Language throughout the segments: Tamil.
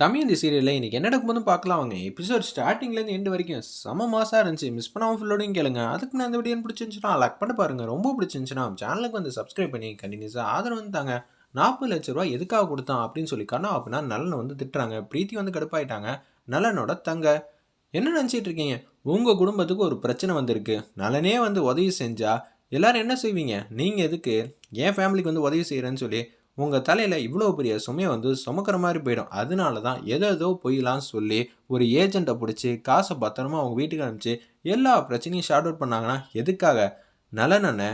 தமிழ் சீரியலில் இன்றைக்கி என்ன நடக்கும்போதும் பார்க்கலாம் வாங்க எபிசோட் ஸ்டார்டிங்லேருந்து எண்டு வரைக்கும் செம மாசாக இருந்துச்சு. மிஸ் பண்ணாமல் ஃபுல்லோடையும் கேளுங்க. அதுக்கு நான் அந்த வீடியோ பிடிச்சிருந்துச்சுன்னா லைக் பண்ண பாருங்கள் ரொம்ப பிடிச்சிருந்துச்சுன்னா சேனலுக்கு வந்து சப்ஸ்கிரைப் பண்ணி கண்டினியூஸாக ஆதரவு வந்துட்டாங்க நாற்பது லட்ச ரூபா எதுக்காக கொடுத்தான் அப்படின்னு சொல்லி கண்ணா அப்படின்னா நலனை வந்து திட்டுறாங்க. பிரீத்தி வந்து கடுப்பாயிட்டாங்க. நலனோட தங்க. என்ன நினச்சிட்டு இருக்கீங்க? உங்கள் குடும்பத்துக்கு ஒரு பிரச்சனை வந்திருக்கு. நலனே வந்து உதவி செஞ்சால் எல்லோரும் என்ன செய்வீங்க? நீங்கள் எதுக்கு? என் ஃபேமிலிக்கு வந்து உதவி செய்கிறேன்னு சொல்லி உங்கள் தலையில் இவ்வளோ பெரிய சுமையை வந்து சுமக்கிற மாதிரி போயிடும். அதனால தான் எதோ ஏதோ பொய்லாம் சொல்லி ஒரு ஏஜெண்ட்டை பிடிச்சி காசை பத்திரமா அவங்க வீட்டுக்கு அனுப்பிச்சு எல்லா பிரச்சனையும் ஷார்ட் அவுட் பண்ணாங்கன்னா எதுக்காக? நலனனை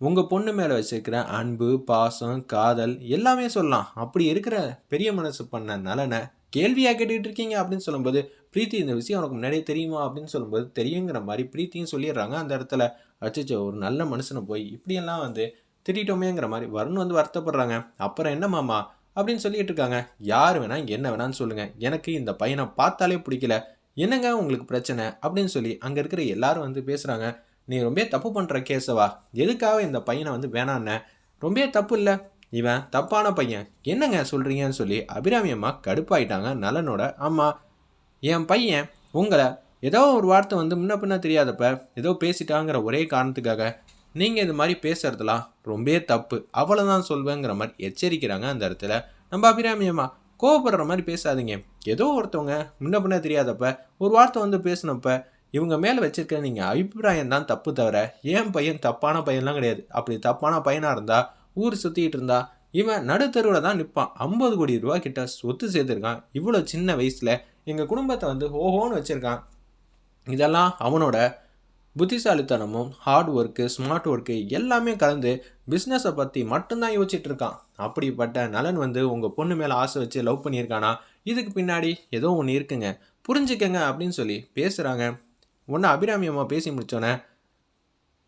உங்கள் பொண்ணு மேலே வச்சுருக்கிற அன்பு பாசம் காதல் எல்லாமே சொல்லலாம். அப்படி இருக்கிற பெரிய மனசு பண்ண நலனை கேள்வியாக கேட்டுக்கிட்டு இருக்கீங்க அப்படின்னு சொல்லும்போது பிரீத்தி இந்த விஷயம் உனக்கு முன்னாடியே தெரியுமா அப்படின்னு சொல்லும்போது தெரியுங்கிற மாதிரி பிரீத்தியும் சொல்லிடுறாங்க அந்த இடத்துல. அச்சச்சோ ஒரு நல்ல மனுஷனை போய் இப்படியெல்லாம் வந்து திட்டோமேங்கிற மாதிரி வருண் வந்து வருத்தப்படுறாங்க. அப்புறம் என்ன மாமா? அப்படின்னு சொல்லிட்டு இருக்காங்க யார் வேணா என்ன வேணான்னு சொல்லுங்க. எனக்கு இந்த பையனை பார்த்தாலே பிடிக்கல. என்னங்க உங்களுக்கு பிரச்சனை? அப்படின்னு சொல்லி அங்கே இருக்கிற எல்லாரும் வந்து பேசுகிறாங்க நீ ரொம்ப தப்பு பண்ணுற கேசவா? எதுக்காக இந்த பையனை வந்து வேணான்னு? ரொம்ப தப்பு இல்லை. இவன் தப்பான பையன். என்னங்க சொல்கிறீங்கன்னு சொல்லி அபிராமி அம்மா கடுப்பாயிட்டாங்க. நலனோட அம்மா என் பையன் உங்களை ஏதோ ஒரு வார்த்தை வந்து முன்ன பின்ன தெரியாதப்ப ஏதோ பேசிட்டாங்கிற ஒரே காரணத்துக்காக நீங்கள் இது மாதிரி பேசுறதுலாம் ரொம்பவே தப்பு. அவ்வளோதான் சொல்வேங்கிற மாதிரி எச்சரிக்கிறாங்க அந்த இடத்துல. நம்ம அபிராமியம்மா கோவப்படுற மாதிரி பேசாதீங்க. ஏதோ ஒருத்தவங்க முன்ன பின்ன தெரியாதப்ப ஒரு வார்த்தை வந்து பேசினப்ப இவங்க மேலே வச்சிருக்க நீங்கள் அபிப்பிராயம் தான் தப்பு தவிர ஏன் பையன் தப்பான பையன்லாம் கிடையாது. அப்படி தப்பான பையனாக இருந்தால் ஊர் சுற்றிக்கிட்டு இருந்தா இவன் நடுத்தருவில் தான் நிற்பான் ஐம்பது கோடி ரூபா கிட்ட சொத்து சேர்த்துருக்கான். இவ்வளோ சின்ன வயசில் எங்கள் குடும்பத்தை வந்து ஓஹோன்னு வச்சுருக்கான். இதெல்லாம் அவனோட புத்திசாலித்தனமும் ஹார்ட் ஒர்க்கு ஸ்மார்ட் ஒர்க்கு எல்லாமே கலந்து பிஸ்னஸை பற்றி மட்டும்தான் யோசிச்சுட்டு இருக்கான். அப்படிப்பட்ட நலன் வந்து உங்கள் பொண்ணு மேலே ஆசை வச்சு லவ் பண்ணியிருக்கானா? இதுக்கு பின்னாடி ஏதோ ஒன்று இருக்குங்க. புரிஞ்சுக்கங்க அப்படின்னு சொல்லி பேசுகிறாங்க ஒன்று அபிராமி அம்மா பேசி முடித்தோன்னே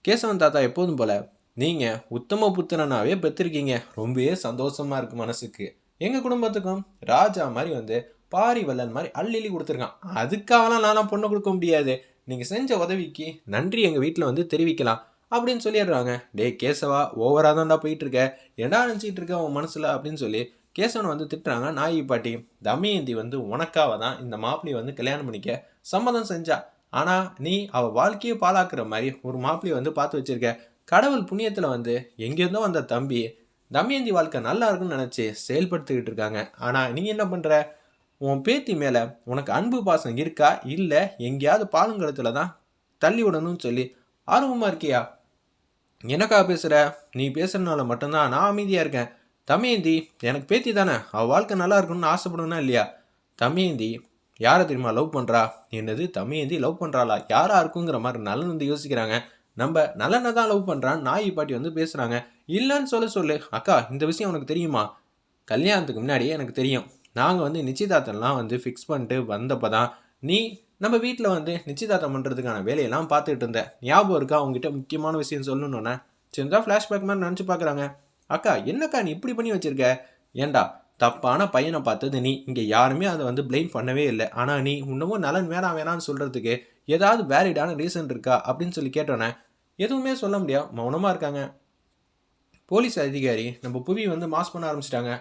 கேசவன் தாத்தா எப்போதும் போல் நீங்கள் உத்தம புத்திரனாகவே பெற்றிருக்கீங்க. ரொம்பவே சந்தோஷமாக இருக்குது மனசுக்கு. எங்கள் குடும்பத்துக்கும் ராஜா மாதிரி வந்து பாரி வல்லன் மாதிரி அள்ளி கொடுத்துருக்கான். அதுக்காகலாம் நான்லாம் பொண்ணு கொடுக்க முடியாது. நீங்கள் செஞ்ச உதவிக்கு நன்றி எங்கள் வீட்டில் வந்து தெரிவிக்கலாம் அப்படின்னு சொல்லிடுறாங்க. டே கேசவா ஓவராக தான்டா போயிட்டு இருக்க என்னடா நினச்சிட்டு இருக்க உன் மனசில் அப்படின்னு சொல்லி கேசவனை வந்து திட்டுறாங்க நாயி பாட்டி. தமயந்தி வந்து உனக்காக தான் இந்த மாப்பிள்ளையை வந்து கல்யாணம் பண்ணிக்க சம்மதம் செஞ்சா. ஆனால் நீ அவள் வாழ்க்கையை பாழாக்குற மாதிரி ஒரு மாப்பிள்ளையை வந்து பார்த்து வச்சிருக்க. கடவுள் புண்ணியத்தில் வந்து எங்கேருந்தோ வந்த தம்பி தமயந்தி வாழ்க்கை நல்லா இருக்குன்னு நினச்சி செயல்படுத்திக்கிட்டு இருக்காங்க. ஆனால் நீ என்ன பண்ணுற உன் பேத்தி மேலே உனக்கு அன்பு பாசம் இருக்கா? இல்லை எங்கேயாவது பாலுங்கலத்தில் தான் தள்ளி விடணும்னு சொல்லி ஆர்வமாக இருக்கியா? எனக்கா பேசுகிற நீ பேசுகிறனால மட்டும்தான் நான் அமைதியாக இருக்கேன். தமயந்தி எனக்கு பேத்தி தானே. அவள் வாழ்க்கை நல்லா இருக்கணும்னு ஆசைப்படணும்னா இல்லையா? தமயந்தி யாரை தெரியுமா லவ் பண்ணுறா என்னது தமயந்தி லவ் பண்ணுறாளா யாராக இருக்குங்கிற மாதிரி நலன் வந்து யோசிக்கிறாங்க. நம்ம நலனை தான் லவ் பண்ணுறான் நாய் பாட்டி வந்து பேசுகிறாங்க இல்லைன்னு சொல்ல சொல்லு. அக்கா இந்த விஷயம் உனக்கு தெரியுமா? கல்யாணத்துக்கு முன்னாடியே எனக்கு தெரியும். நாங்கள் வந்து நிச்சயதார்த்தம்லாம் வந்து ஃபிக்ஸ் பண்ணிட்டு வந்தப்போ தான் நீ நம்ம வீட்டில் வந்து நிச்சயதார்த்தம் பண்ணுறதுக்கான வேலையெல்லாம் பார்த்துட்டு இருந்தேன் ஞாபகம் இருக்கா? அவங்ககிட்ட முக்கியமான விஷயம் சொல்லணுன்னே சின்னதாக ஃப்ளாஷ்பேக் மாதிரி நினச்சி பார்க்குறாங்க. அக்கா என்னக்கா நீ இப்படி பண்ணி வச்சுருக்க? ஏண்டா தப்பான பையனை பார்த்தது நீ. இங்கே யாருமே அதை வந்து பிளேம் பண்ணவே இல்லை. ஆனால் நீ இன்னமும் நலன் வேணாம் வேணாம்னு சொல்கிறதுக்கு ஏதாவது வேலிடான ரீசன் இருக்கா? அப்படின்னு சொல்லி கேட்டோன்னே எதுவுமே சொல்ல முடியாது மௌனமாக இருக்காங்க. போலீஸ் அதிகாரி நம்ம புவி வந்து மாஸ் பண்ண ஆரம்பிச்சிட்டாங்க.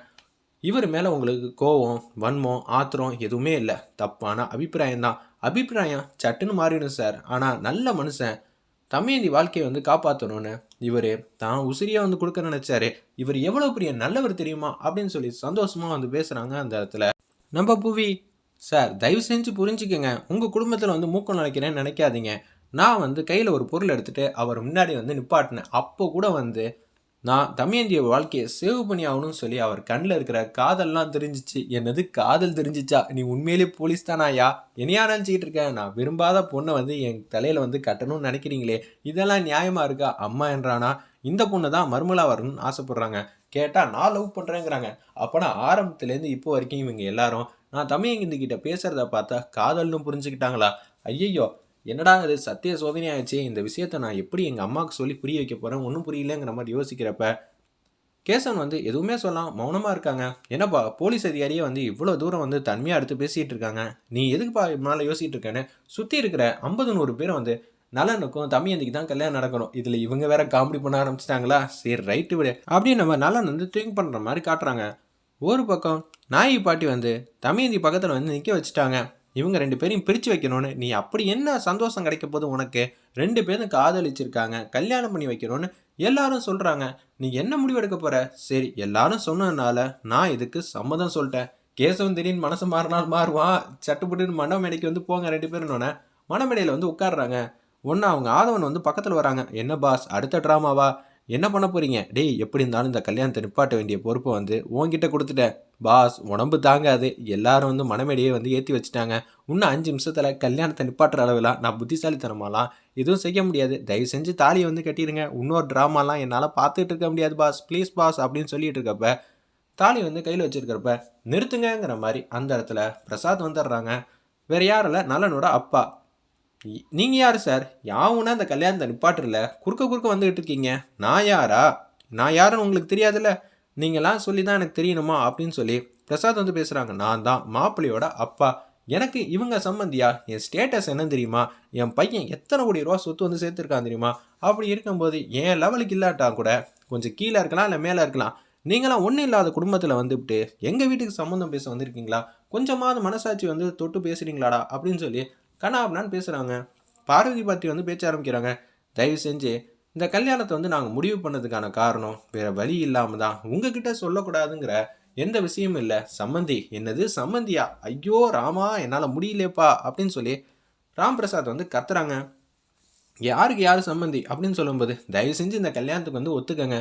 இவர் மேலே உங்களுக்கு கோவம் வன்மம் ஆத்திரம் எதுவுமே இல்லை. தப்பான அபிப்பிராயம் தான் அபிப்பிராயம் சட்டுன்னு மாறிடும் சார். ஆனால் நல்ல மனுஷன் தமிழந்தி வாழ்க்கையை வந்து காப்பாற்றணும்னு இவர் தான் உசிரியாக வந்து கொடுக்க நினச்சாரு. இவர் எவ்வளோ பெரிய நல்லவர் தெரியுமா அப்படின்னு சொல்லி சந்தோஷமாக வந்து பேசுகிறாங்க அந்த இடத்துல. நம்ம புவி சார் தயவு செஞ்சு புரிஞ்சுக்கங்க. உங்கள் குடும்பத்தில் வந்து மூக்கம் நினைக்கிறேன்னு நினைக்காதீங்க. நான் வந்து கையில் ஒரு பொருள் எடுத்துகிட்டு அவர் முன்னாடி வந்து நிப்பாட்டினேன். அப்போ கூட வந்து நான் தமயந்திய வாழ்க்கையை சேவ் பண்ணி ஆகணும்னு சொல்லி அவர் கண்ணில் இருக்கிற காதல்லாம் தெரிஞ்சிச்சு. என்னது காதல் தெரிஞ்சிச்சா? நீ உண்மையிலேயே போலீஸ் தானாயா? என்னையா நினச்சிக்கிட்டு இருக்கேன் நான் விரும்பாத பொண்ணை வந்து என் தலையில் வந்து கட்டணும்னு நினைக்கிறீங்களே. இதெல்லாம் நியாயமாக இருக்கா? அம்மா என்றானா? இந்த பொண்ணு தான் மருமலா வரணும்னு ஆசைப்படுறாங்க. கேட்டால் நான் லவ் பண்ணுறேங்கிறாங்க அப்போனா ஆரம்பத்துலேருந்து இப்போ வரைக்கும் இவங்க எல்லாரும் நான் தமிழ் கிட்ட பேசுகிறத பார்த்தா காதல்னு புரிஞ்சுக்கிட்டாங்களா? ஐயையோ என்னடா இது சத்திய சோதனை ஆயிடுச்சு? இந்த விஷயத்த நான் எப்படி எங்கள் அம்மாவுக்கு சொல்லி புரிய வைக்க போகிறேன் ஒன்றும் புரியலங்கிற மாதிரி யோசிக்கிறப்ப கேசவன் வந்து எதுவுமே சொல்லலாம் மௌனமாக இருக்காங்க. என்னப்பா போலீஸ் அதிகாரியே வந்து இவ்வளோ தூரம் வந்து தன்மையாக எடுத்து பேசிகிட்டு இருக்காங்க. நீ எதுக்குப்பா மேலே யோசிக்கிட்டு இருக்கேன்னு? சுற்றி இருக்கிற ஐம்பது நூறு பேரை வந்து நலனுக்கும் தம்பியந்திக்கு தான் கல்யாணம் நடக்கணும். இதில் இவங்க வேற காமெடி பண்ண ஆரம்பிச்சிட்டாங்களா? சரி ரைட்டு விடு. அப்படின்னு நம்ம நலன் வந்து திங்க் பண்ணுற மாதிரி காட்டுறாங்க. ஒரு பக்கம் நாயகி பாட்டி வந்து தமயந்தி பக்கத்தில் வந்து நிற்க வச்சுட்டாங்க. இவங்க ரெண்டு பேரையும் பிரித்து வைக்கணும்னு நீ அப்படி என்ன சந்தோஷம் கிடைக்க போது உனக்கு? ரெண்டு பேரும் காதலிச்சிருக்காங்க கல்யாணம் பண்ணி வைக்கணும்னு எல்லாரும் சொல்கிறாங்க நீ என்ன முடிவு எடுக்க போகிற சரி எல்லாரும் சொன்னதுனால நான் இதுக்கு சம்மதம் சொல்லிட்டேன். கேசவன் திடீர்னு மனசு மாறினால் மாறுவான் சட்டுப்பட்டுன்னு மனமேடைக்கு வந்து போங்க ரெண்டு பேரும் மணமேடையில் வந்து உட்காடுறாங்க ஒன்று அவங்க ஆதவன் வந்து பக்கத்தில் வராங்க. என்ன பாஸ் அடுத்த ட்ராமாவா என்ன பண்ண போறீங்க? டேய் எப்படி இருந்தாலும் இந்த கல்யாணத்தை நிப்பாட்ட வேண்டிய பொறுப்பை வந்து உன்கிட்ட கொடுத்துட்டேன் பாஸ் உடம்பு தாங்காது. எல்லாரும் வந்து மனமேடையே வந்து ஏற்றி வச்சுட்டாங்க. இன்னும் அஞ்சு நிமிஷத்தில் கல்யாணத்தை நிப்பாட்டுற அளவுலாம் நான் புத்திசாலித்தனமாலாம் எதுவும் செய்ய முடியாது. தயவு செஞ்சு தாலியை வந்து கட்டிடுங்க. இன்னொரு ட்ராமாலாம் என்னால் பார்த்துட்டு இருக்க முடியாது பாஸ். ப்ளீஸ் பாஸ் அப்படின்னு சொல்லிட்டு இருக்கப்ப தாலி வந்து கையில் வச்சுருக்கிறப்ப நிறுத்துங்கங்கிற மாதிரி அந்த இடத்துல பிரசாத் வந்துடுறாங்க. வேறு யாரும் இல்லை நலனோட அப்பா. நீங்கள் யார் சார்? யாவுன்னா அந்த கல்யாணத்தை நிப்பாட்டுறல? குறுக்க குறுக்க வந்துகிட்டு இருக்கீங்க. நான் யாரா? நான் யாருன்னு உங்களுக்கு தெரியாதுல்ல? நீங்களாம் சொல்லி தான் எனக்கு தெரியணுமா? அப்படின்னு சொல்லி பிரசாத் வந்து பேசுகிறாங்க நான் தான் மாப்பிள்ளையோட அப்பா. எனக்கு இவங்க சம்மந்தியா என் ஸ்டேட்டஸ் என்ன தெரியுமா? என் பையன் எத்தனை கோடி ரூபா சொத்து வந்து சேர்த்துருக்கான் தெரியுமா? அப்படி இருக்கும்போது என் லெவலுக்கு இல்லாட்டா கூட கொஞ்சம் கீழே இருக்கலாம் இல்லை மேலே இருக்கலாம். நீங்களாம் ஒன்றும் இல்லாத குடும்பத்தில் வந்துவிட்டு எங்கள் வீட்டுக்கு சம்மந்தம் பேச வந்திருக்கீங்களா? கொஞ்சமாவது மனசாட்சி வந்து தொட்டு பேசுறீங்களாடா? அப்படின்னு சொல்லி கண்ணா பேசுகிறாங்க பார்வதி பாத்தி வந்து பேச்ச ஆரம்பிக்கிறாங்க. தயவு செஞ்சு இந்த கல்யாணத்தை வந்து நாங்கள் முடிவு பண்ணதுக்கான காரணம் வேற வழி இல்லாமல் தான் உங்ககிட்ட சொல்லக்கூடாதுங்கிற எந்த விஷயமும் இல்லை. சம்மந்தி என்னது சம்மந்தியா? ஐயோ ராமா என்னால் முடியலையேப்பா அப்படின்னு சொல்லி ராம் பிரசாத் வந்து கத்துறாங்க. யாருக்கு யார் சம்மந்தி? அப்படின்னு சொல்லும்போது தயவு செஞ்சு இந்த கல்யாணத்துக்கு வந்து ஒத்துக்கங்க.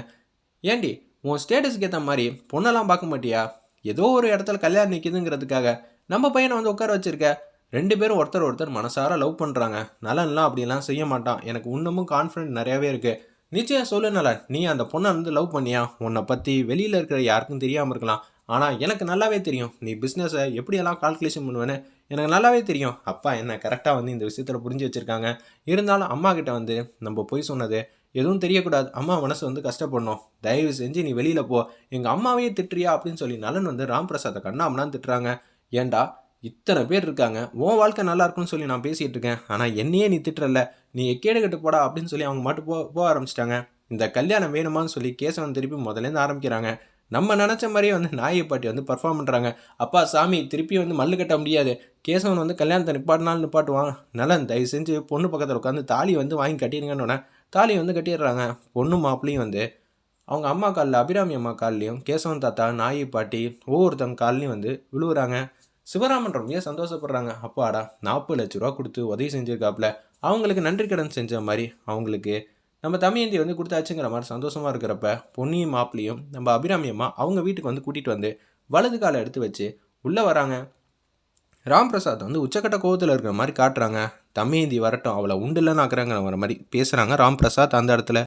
ஏண்டி உன் ஸ்டேட்டஸ்க்கு ஏற்ற மாதிரி பொண்ணெல்லாம் பார்க்க மாட்டியா? ஏதோ ஒரு இடத்துல கல்யாணம் நிற்கிதுங்கிறதுக்காக நம்ம பையனை வந்து உட்கார வச்சிருக்க. ரெண்டு பேரும் ஒருத்தர் ஒருத்தர் மனசார லவ் பண்ணுறாங்க நலன்லாம் அப்படிலாம் செய்ய மாட்டான். எனக்கு இன்னமும் கான்ஃபிடென்ட் நிறையாவே இருக்குது நிச்சயம் சொல்லு நலன் நீ அந்த பொண்ணை வந்து லவ் பண்ணியா? உன்னை பற்றி வெளியில் இருக்கிற யாருக்கும் தெரியாமல் இருக்கலாம். ஆனால் எனக்கு நல்லாவே தெரியும். நீ பிஸ்னஸை எப்படியெல்லாம் கால்குலேஷன் பண்ணுவேன்னு எனக்கு நல்லாவே தெரியும். அப்பா என்ன கரெக்டாக வந்து இந்த விஷயத்தில் புரிஞ்சு வச்சுருக்காங்க. இருந்தாலும் அம்மா கிட்ட வந்து நம்ம போய் சொன்னது எதுவும் தெரியக்கூடாது. அம்மா மனசு வந்து கஷ்டப்படணும். தயவு செஞ்சு நீ வெளியில் போ. எங்கள் அம்மாவையே திட்டுறியா அப்படின்னு சொல்லி நலன் வந்து ராம் பிரசாத்தை கண்ணாமலாம் திட்டுறாங்க. ஏன்டா இத்தனை பேர் இருக்காங்க. உன் வாழ்க்கை நல்லா இருக்கும்னு சொல்லி நான் பேசிகிட்டு இருக்கேன். ஆனால் என்னையே நீ திட்டுறல நீ கேடு கட்டு போடா அப்படின்னு சொல்லி அவங்க மட்டும் போ போக ஆரம்பிச்சிட்டாங்க. இந்த கல்யாணம் வேணுமான்னு சொல்லி கேசவன் திருப்பி முதலேருந்து ஆரம்பிக்கிறாங்க. நம்ம நினச்ச மாதிரியே வந்து நாயை பாட்டி வந்து பர்ஃபார்ம் பண்ணுறாங்க அப்பா சாமி திருப்பி வந்து மல்லு கட்ட முடியாது. கேசவன் வந்து கல்யாணத்தை நிப்பாட்டினாலும் நிப்பாட்டுவான். நலன் தயவு செஞ்சு பொண்ணு பக்கத்தில் உட்காந்து தாலி வந்து வாங்கி கட்டிடுங்கன்னு தாலி வந்து கட்டிடுறாங்க. பொண்ணு மாப்பிளையும் வந்து அவங்க அம்மா காலில் அபிராமி அம்மா கால்லையும் கேசவன் தாத்தா நாயி பாட்டி ஒவ்வொருத்தவங்க கால்லையும் வந்து விழுவுறாங்க. சிவராமன் ரொம்ப சந்தோஷப்படுறாங்க? அப்பாடா நாற்பது லட்ச ரூபா கொடுத்து உதவி செஞ்சிருக்காப்புல. அவங்களுக்கு நன்றி கடன் செஞ்ச மாதிரி அவங்களுக்கு நம்ம தமிழந்தி வந்து கொடுத்தாச்சுங்கிற மாதிரி சந்தோஷமாக இருக்கிறப்ப பொன்னியும் மாப்பிளையும் நம்ம அபிராமியம்மா அவங்க வீட்டுக்கு வந்து கூட்டிகிட்டு வந்து வலது காலை எடுத்து வச்சு உள்ளே வராங்க. ராம் பிரசாத் வந்து உச்சக்கட்ட கோவத்தில் இருக்கிற மாதிரி காட்டுறாங்க. தமயந்தி வரட்டும் அவளை உண்டுலன்னு ஆக்குறாங்கிற மாதிரி பேசுகிறாங்க ராம் பிரசாத் அந்த இடத்துல.